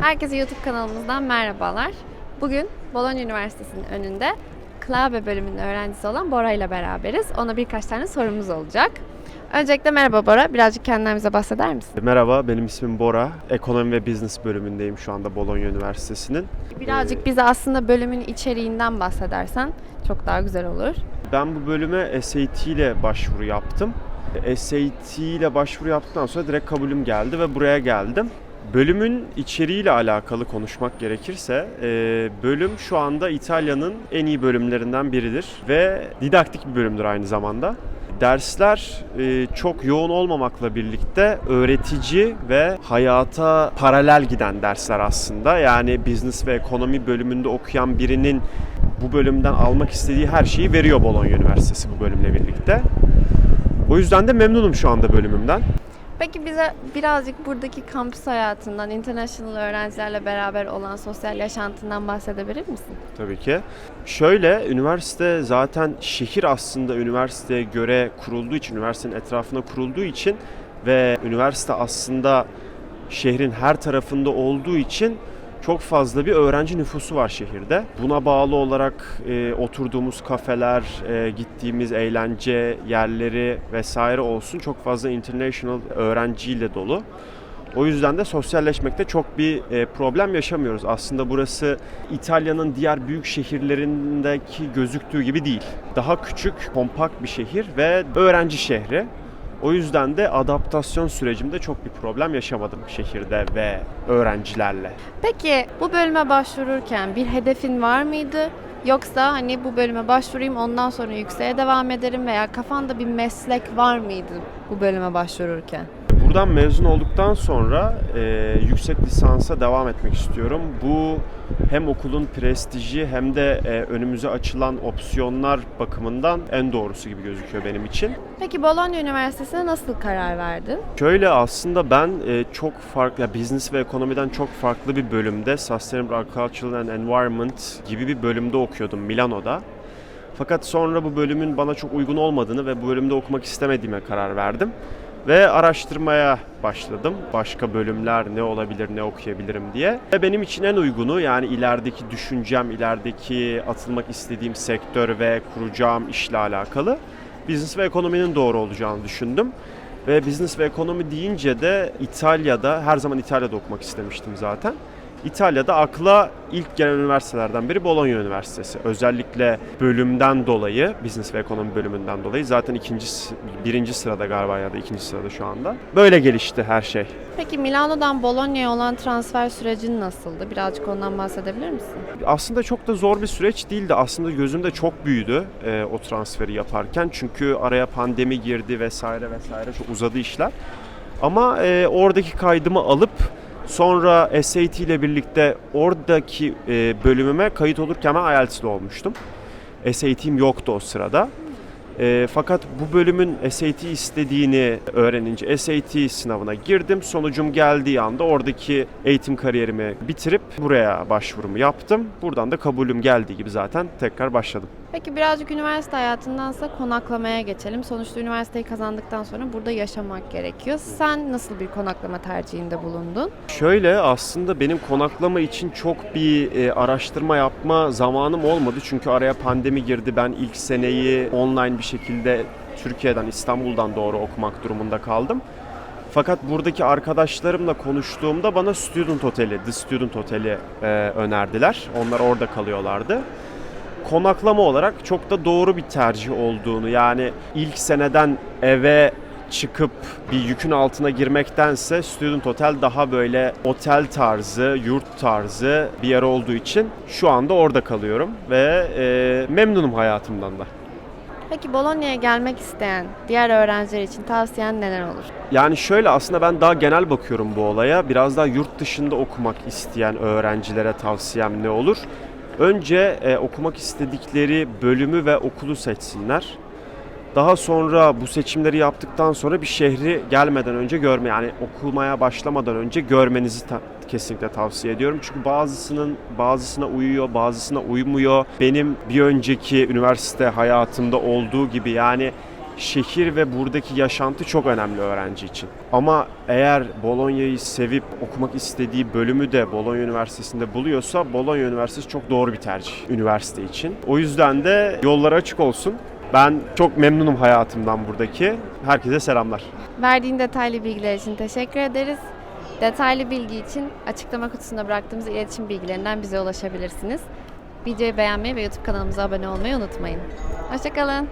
Herkese YouTube kanalımızdan merhabalar. Bugün Bologna Üniversitesi'nin önünde Klabe bölümünün öğrencisi olan Bora ile beraberiz. Ona birkaç tane sorumuz olacak. Öncelikle merhaba Bora. Birazcık kendinden bize bahseder misin? Merhaba, benim ismim Bora. Ekonomi ve Business bölümündeyim şu anda Bologna Üniversitesi'nin. Birazcık bize aslında bölümün içeriğinden bahsedersen çok daha güzel olur. Ben bu bölüme SAT ile başvuru yaptım. SAT ile başvuru yaptıktan sonra direkt kabulüm geldi ve buraya geldim. Bölümün içeriğiyle alakalı konuşmak gerekirse, e, bölüm şu anda İtalya'nın en iyi bölümlerinden biridir ve didaktik bir bölümdür aynı zamanda. Dersler e, çok yoğun olmamakla birlikte öğretici ve hayata paralel giden dersler aslında. Yani business ve ekonomi bölümünde okuyan birinin bu bölümden almak istediği her şeyi veriyor Bologna Üniversitesi bu bölümle birlikte. O yüzden de memnunum şu anda bölümümden. Peki bize birazcık buradaki kampüs hayatından, international öğrencilerle beraber olan sosyal yaşantından bahsedebilir misin? Tabii ki. Şöyle, üniversite zaten şehir aslında üniversiteye göre kurulduğu için, üniversitenin etrafına kurulduğu için ve üniversite aslında şehrin her tarafında olduğu için çok fazla bir öğrenci nüfusu var şehirde. Buna bağlı olarak e, oturduğumuz kafeler, e, gittiğimiz eğlence yerleri vesaire olsun çok fazla international öğrenciyle dolu. O yüzden de sosyalleşmekte çok bir e, problem yaşamıyoruz. Aslında burası İtalya'nın diğer büyük şehirlerindeki gözüktüğü gibi değil. Daha küçük, kompakt bir şehir ve öğrenci şehri. O yüzden de adaptasyon sürecimde çok bir problem yaşamadım şehirde ve öğrencilerle. Peki bu bölüme başvururken bir hedefin var mıydı? Yoksa hani bu bölüme başvurayım ondan sonra yükseğe devam ederim veya kafanda bir meslek var mıydı bu bölüme başvururken? Buradan mezun olduktan sonra e, yüksek lisansa devam etmek istiyorum. Bu hem okulun prestiji hem de e, önümüze açılan opsiyonlar bakımından en doğrusu gibi gözüküyor benim için. Peki Bologna Üniversitesi'ne nasıl karar verdin? Şöyle aslında ben e, çok farklı, business ve ekonomiden çok farklı bir bölümde Sustainable Agricultural and Environment gibi bir bölümde okuyordum Milano'da. Fakat sonra bu bölümün bana çok uygun olmadığını ve bu bölümde okumak istemediğime karar verdim. Ve araştırmaya başladım. Başka bölümler ne olabilir, ne okuyabilirim diye. Ve benim için en uygunu yani ilerideki düşüncem, ilerideki atılmak istediğim sektör ve kuracağım işle alakalı business ve ekonominin doğru olacağını düşündüm. Ve business ve ekonomi deyince de İtalya'da, her zaman İtalya'da okumak istemiştim zaten. İtalya'da akla ilk gelen üniversitelerden biri Bologna Üniversitesi. Özellikle bölümden dolayı, business ve ekonomi bölümünden dolayı zaten ikinci, birinci sırada galiba ya da ikinci sırada şu anda. Böyle gelişti her şey. Peki Milano'dan Bologna'ya olan transfer sürecin nasıldı? Birazcık ondan bahsedebilir misin? Aslında çok da zor bir süreç değildi. Aslında gözümde çok büyüdü e, o transferi yaparken. Çünkü araya pandemi girdi vesaire vesaire çok uzadı işler. Ama e, oradaki kaydımı alıp sonra SAT ile birlikte oradaki e, bölümüme kayıt olurken ben IELTS'li olmuştum. SAT'im yoktu o sırada. E, fakat bu bölümün SAT istediğini öğrenince SAT sınavına girdim. Sonucum geldiği anda oradaki eğitim kariyerimi bitirip buraya başvurumu yaptım. Buradan da kabulüm geldiği gibi zaten tekrar başladım. Peki birazcık üniversite hayatındansa konaklamaya geçelim. Sonuçta üniversiteyi kazandıktan sonra burada yaşamak gerekiyor. Sen nasıl bir konaklama tercihinde bulundun? Şöyle aslında benim konaklama için çok bir e, araştırma yapma zamanım olmadı. Çünkü araya pandemi girdi. Ben ilk seneyi online bir şekilde Türkiye'den, İstanbul'dan doğru okumak durumunda kaldım. Fakat buradaki arkadaşlarımla konuştuğumda bana Student Oteli, The Student Oteli e, önerdiler. Onlar orada kalıyorlardı. Konaklama olarak çok da doğru bir tercih olduğunu yani ilk seneden eve çıkıp bir yükün altına girmektense Student Hotel daha böyle otel tarzı, yurt tarzı bir yer olduğu için şu anda orada kalıyorum ve e, memnunum hayatımdan da. Peki Bologna'ya gelmek isteyen diğer öğrenciler için tavsiyen neler olur? Yani şöyle aslında ben daha genel bakıyorum bu olaya. Biraz daha yurt dışında okumak isteyen öğrencilere tavsiyem ne olur? Önce e, okumak istedikleri bölümü ve okulu seçsinler. Daha sonra bu seçimleri yaptıktan sonra bir şehri gelmeden önce görme yani okumaya başlamadan önce görmenizi ta- kesinlikle tavsiye ediyorum. Çünkü bazısının bazısına uyuyor, bazısına uymuyor. Benim bir önceki üniversite hayatımda olduğu gibi yani şehir ve buradaki yaşantı çok önemli öğrenci için. Ama eğer Bologna'yı sevip okumak istediği bölümü de Bologna Üniversitesi'nde buluyorsa Bologna Üniversitesi çok doğru bir tercih üniversite için. O yüzden de yolları açık olsun. Ben çok memnunum hayatımdan buradaki. Herkese selamlar. Verdiğin detaylı bilgiler için teşekkür ederiz. Detaylı bilgi için açıklama kutusunda bıraktığımız iletişim bilgilerinden bize ulaşabilirsiniz. Videoyu beğenmeyi ve YouTube kanalımıza abone olmayı unutmayın. Hoşçakalın.